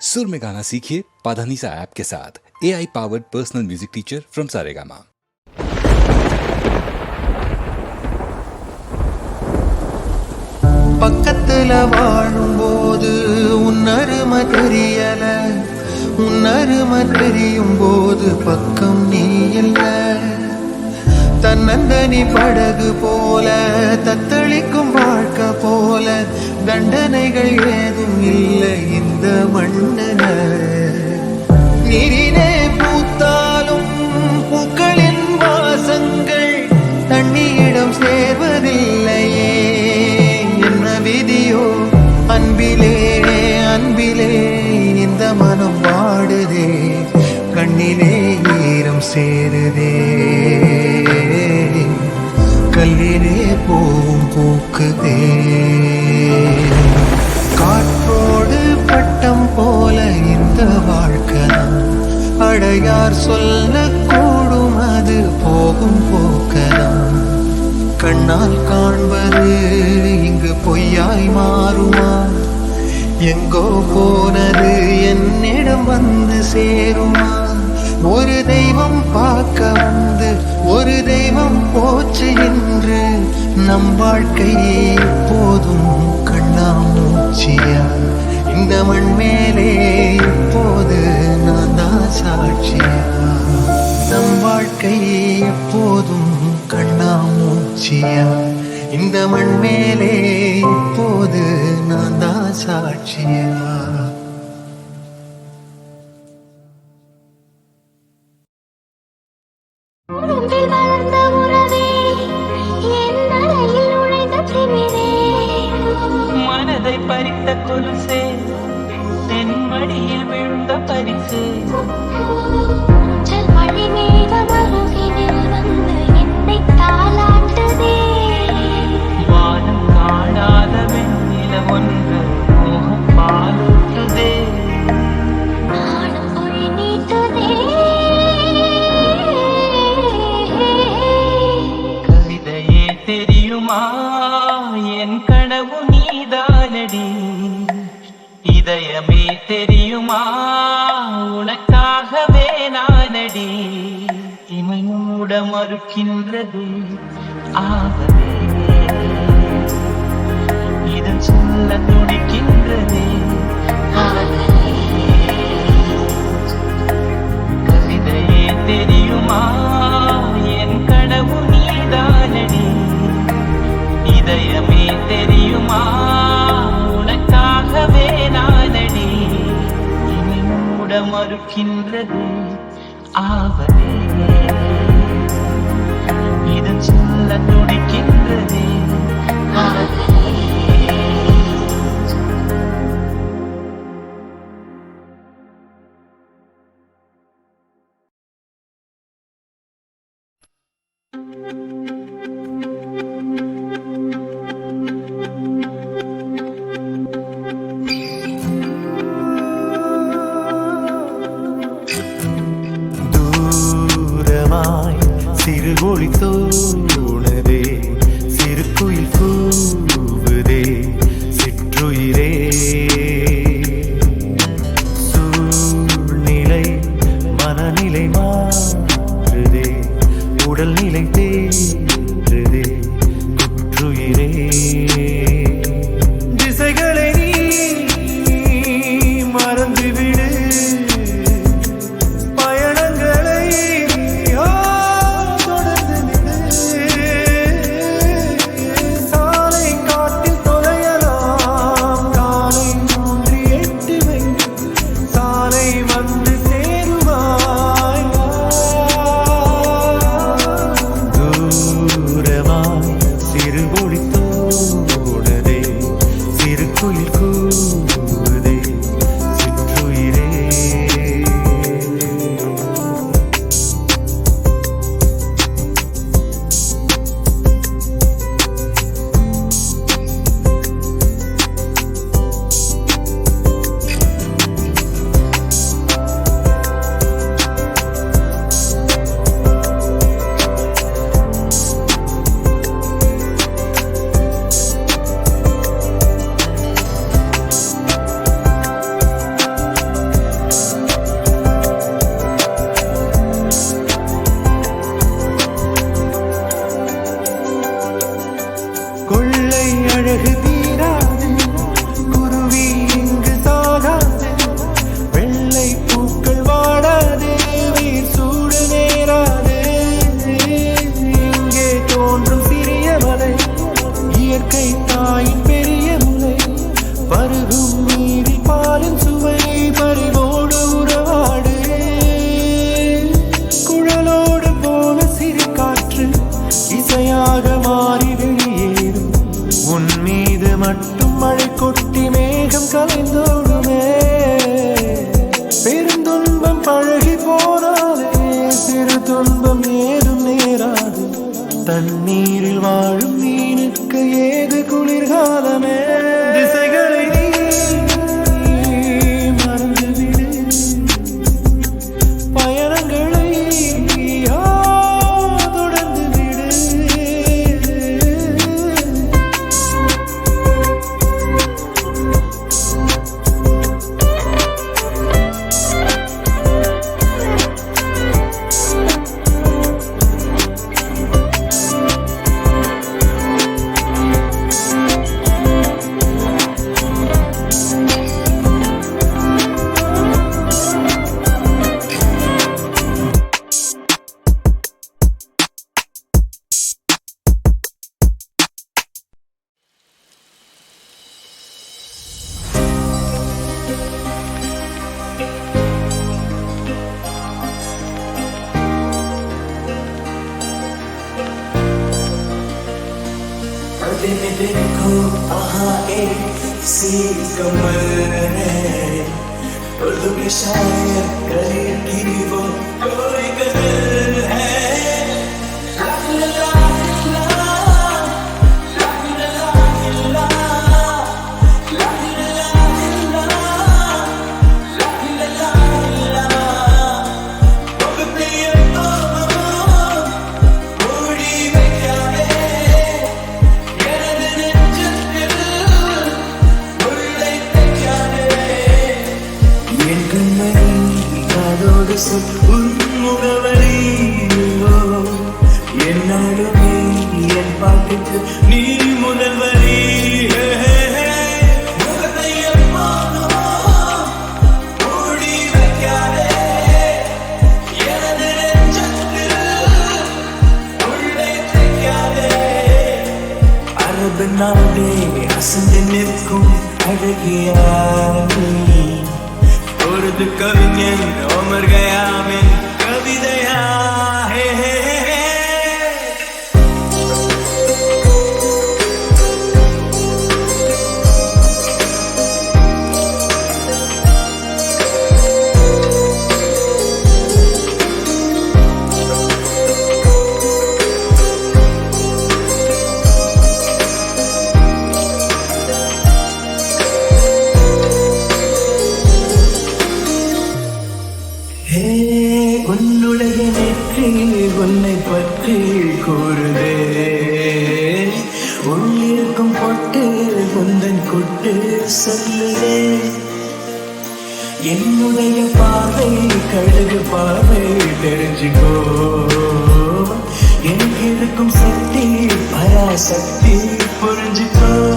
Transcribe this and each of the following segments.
सुर में गाना सीखिए पाधानीसा ऐप के साथ A I powered personal music teacher from Saregama பக்கத்துல வாழும்போது உன்னருமை தெரியல உன்னருமை தெரியும் போது பக்கம் நீ இல்ல தன்னந்தனி படகு போல தத்தளிக்கும் வாழ்க்கை போல தண்டனைகள் ஏதும் இல்லை இந்த மண்ணுல நீரிலே பூத்தாலும் பூக்களின் வாசங்கள் தண்ணியிடம் சேர்வதில்லையே. என்ன விதியோ? அன்பிலே அன்பிலே இந்த மனம் பாடுதே கண்ணிலே ஈரம் சேருதே. கல்லிலே பூவும் பூக்குதே. போல இந்த வாழ்க்கை. அடையார் சொல்லக்கூடும் அது போகும் போக்கலாம் கண்ணால் காண்பது இங்கு பொய்யாய் மாறுமா? எங்கோ போனது என்னிடம் வந்து சேருமா? ஒரு தெய்வம் பார்க்க வந்து ஒரு தெய்வம் போச்சு என்று நம் வாழ்க்கை எப்போதும் கண்ணாமூச்சியா இந்த மண் மேலே இப்போது நான் தான் சாட்சியா நம் வாழ்க்கை எப்போதும் கண்ணாமூச்சியா? இந்த மண் மேலே இப்போது நான் தான் சாட்சியா? மனதை பறித்த கொலுசே மடியில் விழுந்த பரிசு. மறுக்கின்றது ஆகவே. இதன் சொல்ல துடிக்கின்றதே. கவிதையே தெரியுமா? என் கனவு நீதானடி. இதயமே தெரியுமா? உனக்காகவே நானடி. இனி மூட மறுக்கின்றது. seu என்னுடைய பார்வை கழுகு பார்வை தெரிஞ்சுக்கோ. எனக்கு இருக்கும் சக்தி பராசக்தி புரிஞ்சுக்கோ.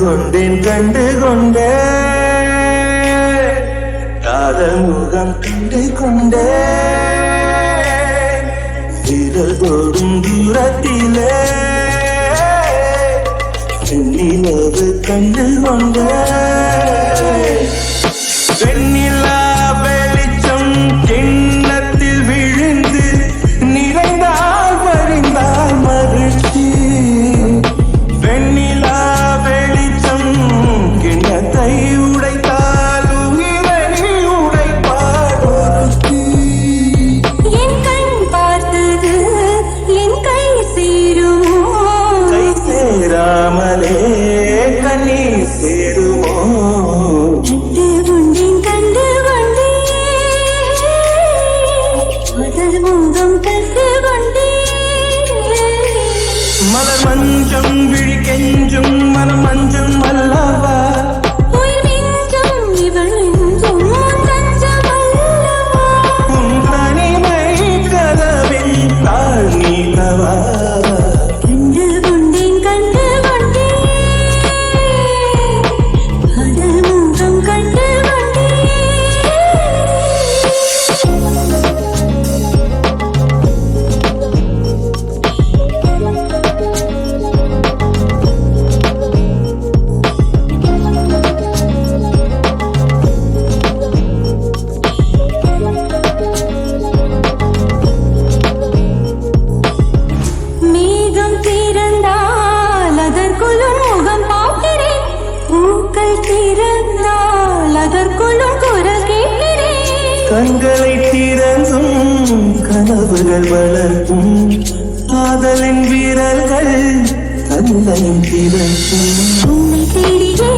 கொண்டேன் கண்டு கொண்டே காதல் முகம் கண்டு கொண்டே விரல் தோடும் தூரத்திலே வெண்ணிலவு கண்டு கொண்டே வெண்ணிலா கரங்கள் வளர்க்கும் காதலின் வீரர்கள் கந்தையும் பிறக்கும். தேடியே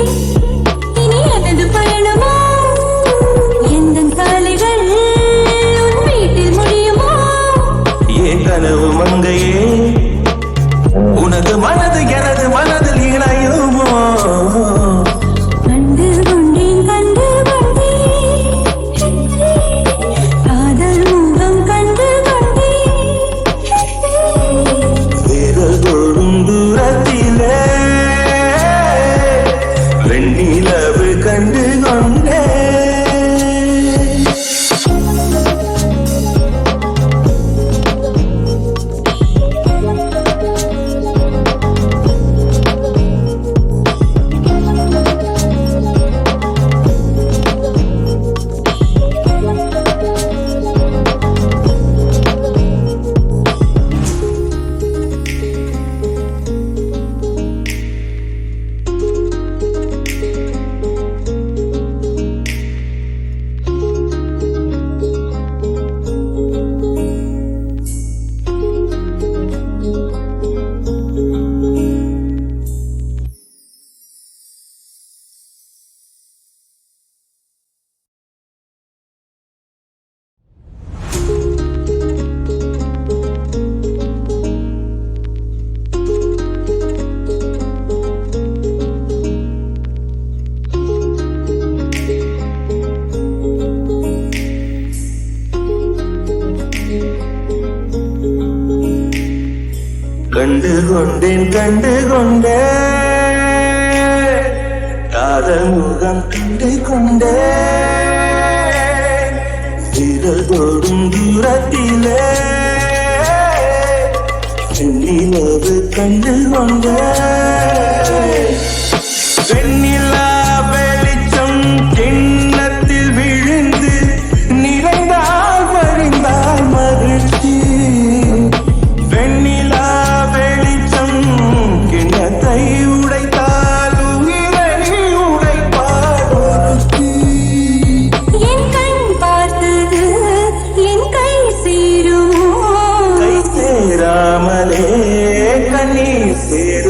கொண்டேன் கண்டு கொண்டே காதல் முகம் கண்டு கொண்டே விரல் தோடும் தூரத்திலே சென்னிலவு கண்டு கொண்டே లేకని పేరు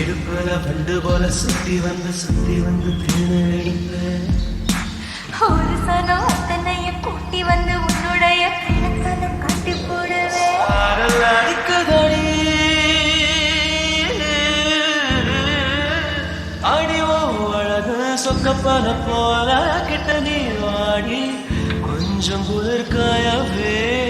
இடுப்புல பண்டு போல சுத்தி வந்து சுத்தி வந்து ஒரு சனம் அத்தனைய கூட்டி வந்து உன்னுடைய கண்ணத்தனம் கட்டி போடுவேன். அடிக்கதடி. அடிவோ அழகு சொக்கப்பல போல கிட்ட நீ வாடி. கொஞ்சம் குளிர்காயவே.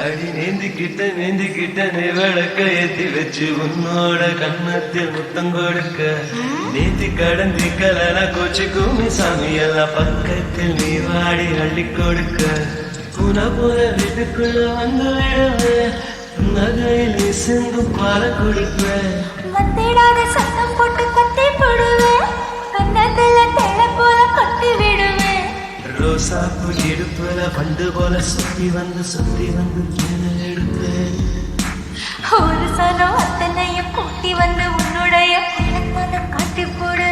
அடி நீந்திக்கிட்ட நீந்திக்கிட்ட நீ விளக்க ஏத்தி வச்சு உன்னோட கண்ணத்தில் முத்தம் கொடுக்க. நீந்தி கடந்தி கலன கோச்சி கூமி சாமி எல்லாம் பக்கத்தில் நீ வாடி அள்ளி கொடுக்க. புன போல வீட்டுக்குள்ள வந்து விடுவேன் நகையில் சிந்து பால கொடுப்பேன் சத்தம் போட்டு ரோசாப்பு இடுப்புல பண்டு போல சுத்தி வந்து சுத்தி வந்து எடுக்க ஒரு சனம் அத்தனையும் கூட்டி வந்து உன்னுடைய காட்டி போடு.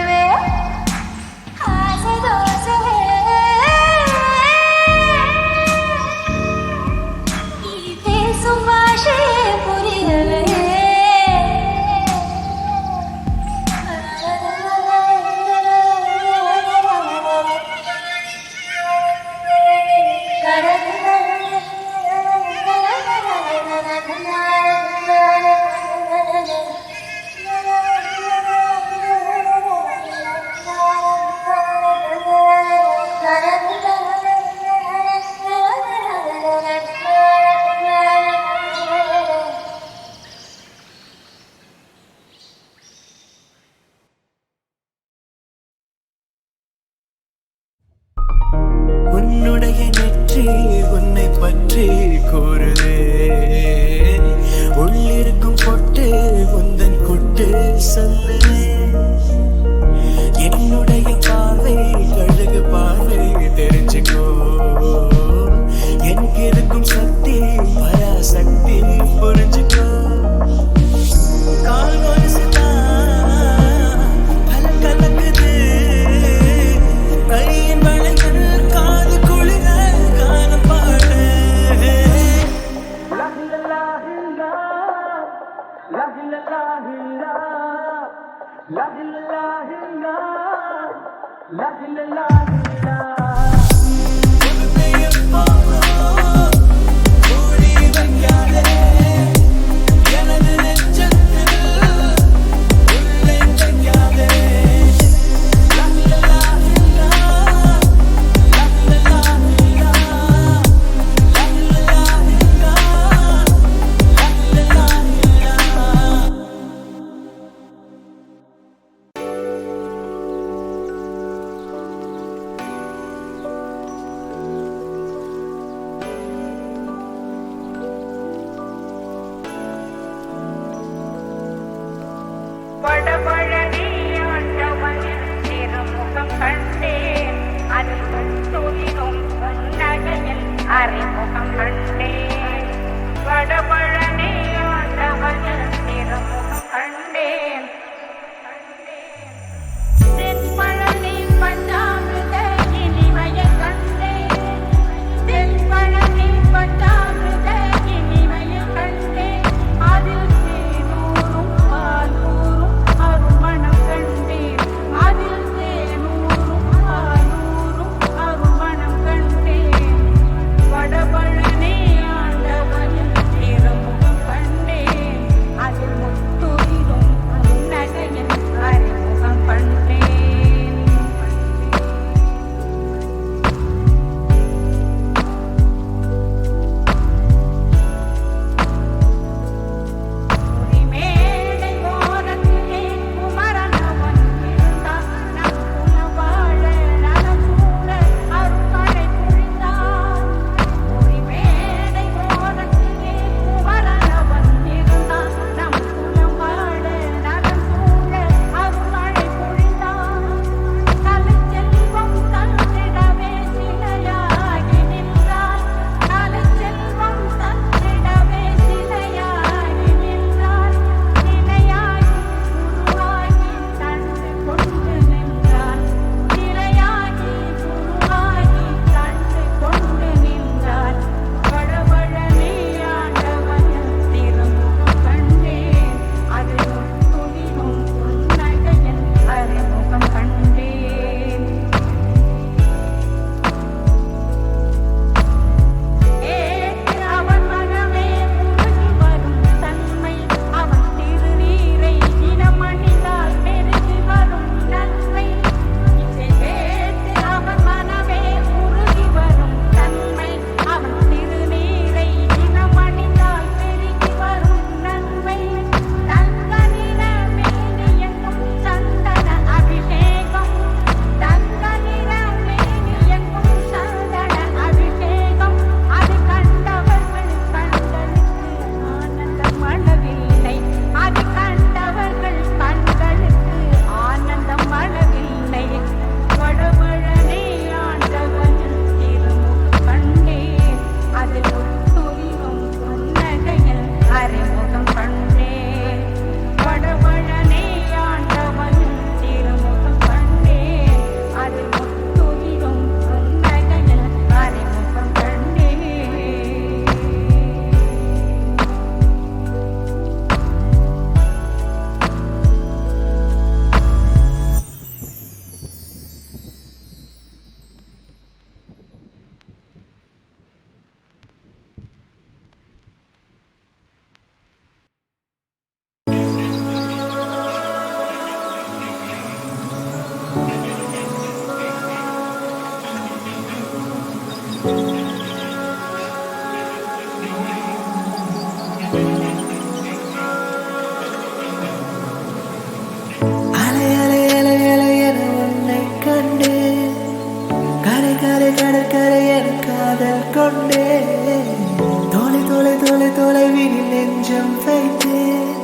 நெஞ்சம் வைத்தேன்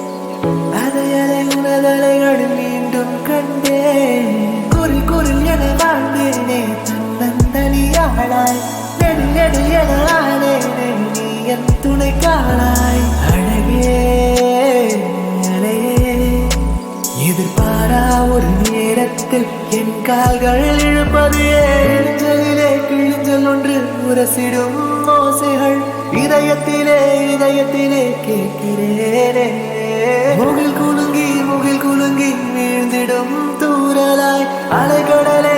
அதை அதை உனதலைகள் மீண்டும் கண்டேன். குறி குரில் என வாழ்ந்தேனே தன்னந்தனியாளாய். நெடு நெடு என ஆனேனே நீ என் துணை காளாய் அழகே அலையே எதிர்பாரா ஒரு நேரத்தில் என் கால்கள் இழுப்பது ஏஞ்சலிலே கிழிஞ்சல் ஒன்று உரசிடும் ஓசைகள். இதயத்திலே இதயத்திலே கேட்கிறேனே முகில் குலுங்கி முகில் குலுங்கி வீழ்ந்திடும் தூரலாய் அலைக்கடலே